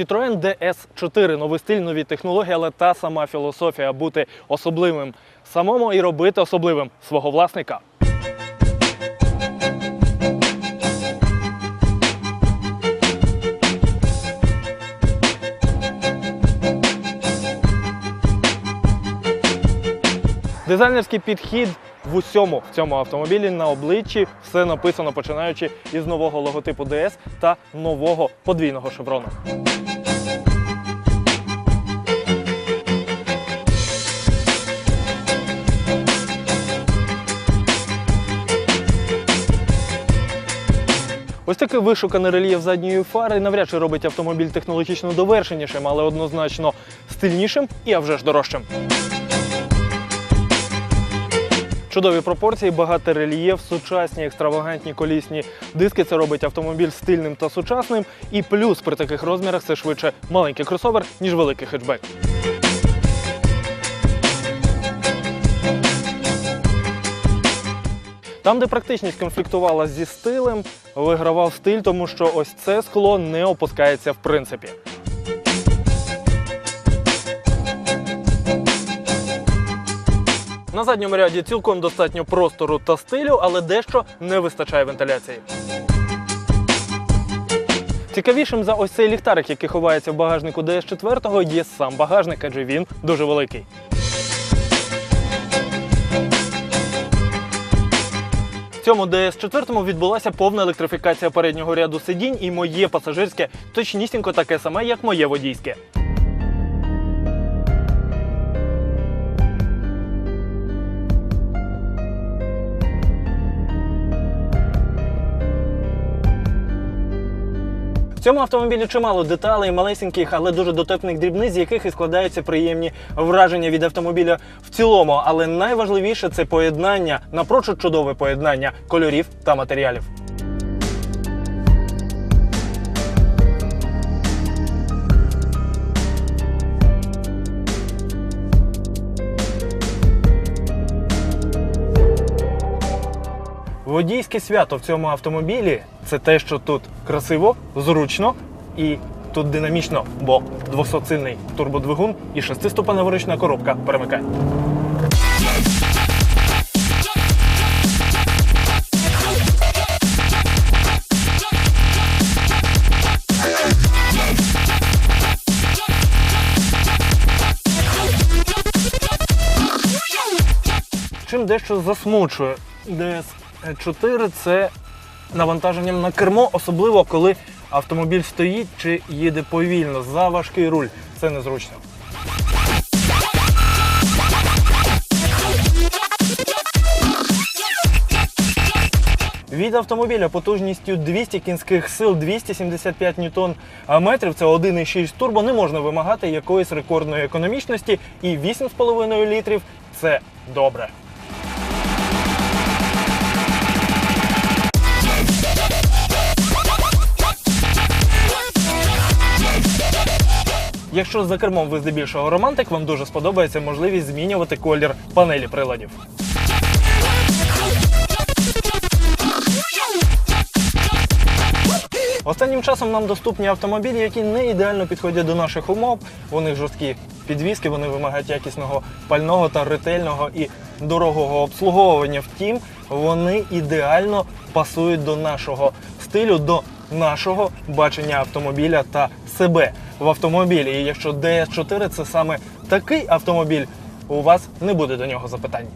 Citroën DS4 новий стиль, нові технології, але та сама філософія бути особливим самому і робити особливим свого власника. Дизайнерський підхід в усьому в цьому автомобілі на обличчі все написано починаючи із нового логотипу DS та нового подвійного шеврону. Ось такий вишуканий рельєф задньої фари навряд чи робить автомобіль технологічно довершенішим, але однозначно стильнішим і а вже ж дорожчим. Чудові пропорції, багатий рельєф, сучасні екстравагантні колісні диски. Це робить автомобіль стильним та сучасним. І плюс при таких розмірах це швидше маленький кросовер, ніж великий хетчбек. Там, де практичність конфліктувала зі стилем, вигравав стиль, тому що ось це скло не опускається в принципі. На задньому ряді цілком достатньо простору та стилю, але дещо не вистачає вентиляції. Цікавішим за ось цей ліхтарик, який ховається в багажнику DS4, є сам багажник, адже він дуже великий. В цьому DS4 відбулася повна електрифікація переднього ряду сидінь, і моє пасажирське точнісінько таке саме, як моє водійське. Цьому автомобілі чимало деталей, малесеньких, але дуже дотепних дрібниць, з яких і складаються приємні враження від автомобіля в цілому. Але найважливіше це поєднання, напрочуд чудове поєднання кольорів та матеріалів. Водійське свято в цьому автомобілі це те, що тут красиво, зручно і тут динамічно, бо 200-сильний турбодвигун і 6-ступенева ручна коробка перемикань. Чим дещо засмучує DS4 це навантаженням на кермо, особливо коли автомобіль стоїть чи їде повільно. За важкий руль. Це незручно. Від автомобіля потужністю 200 кінських сил, 275 ньютон метрів, це 1,6 турбо, не можна вимагати якоїсь рекордної економічності. І 8,5 літрів це добре. Якщо за кермом ви здебільшого романтик, вам дуже сподобається можливість змінювати колір панелі приладів. Останнім часом нам доступні автомобілі, які не ідеально підходять до наших умов. У них жорсткі підвіски, вони вимагають якісного пального та ретельного і дорогого обслуговування. Втім, вони ідеально пасують до нашого стилю, до нашого бачення автомобіля та себе в автомобілі. І якщо DS4 це саме такий автомобіль, у вас не буде до нього запитань.